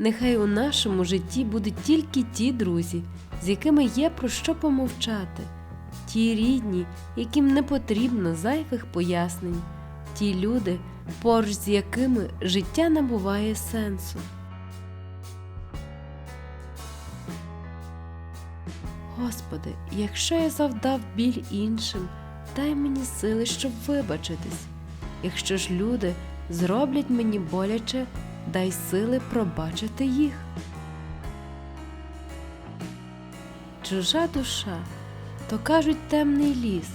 Нехай у нашому житті будуть тільки ті друзі, з якими є про що помовчати, ті рідні, яким не потрібно зайвих пояснень, ті люди, поруч з якими життя набуває сенсу. Господи, якщо я завдав біль іншим, дай мені сили, щоб вибачитись. Якщо ж люди зроблять мені боляче, дай сили пробачити їх. Чужа душа, то кажуть темний ліс,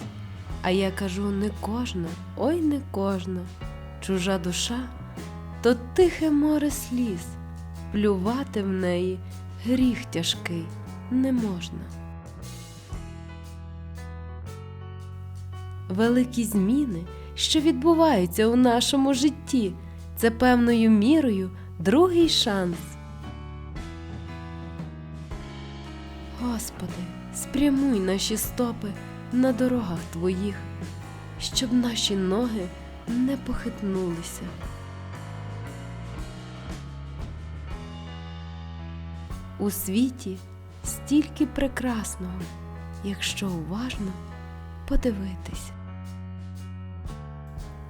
а я кажу не кожна, ой не кожна. Чужа душа то тихе море сліз, плювати в неї гріх тяжкий не можна. Великі зміни, що відбуваються у нашому житті, це певною мірою другий шанс. Господи, спрямуй наші стопи на дорогах Твоїх, щоб наші ноги не похитнулися. У світі стільки прекрасного, якщо уважно подивитись.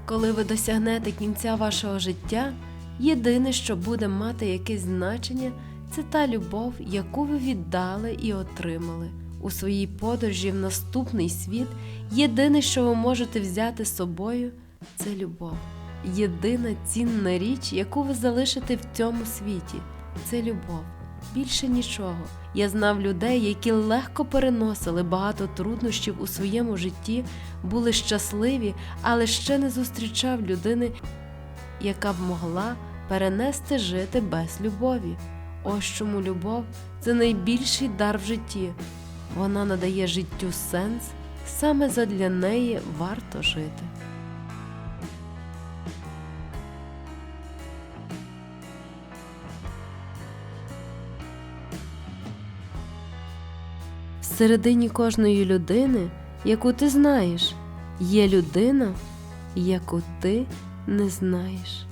Коли ви досягнете кінця вашого життя, єдине, що буде мати якесь значення, це та любов, яку ви віддали і отримали. У своїй подорожі в наступний світ єдине, що ви можете взяти з собою, це любов. Єдина цінна річ, яку ви залишите в цьому світі, це любов. Більше нічого. Я знав людей, які легко переносили багато труднощів у своєму житті, були щасливі, але ще не зустрічав людини, яка б могла перенести жити без любові. Ось чому любов це найбільший дар в житті. Вона надає життю сенс, саме задля неї варто жити. Всередині кожної людини, яку ти знаєш, є людина, яку ти не знаєш.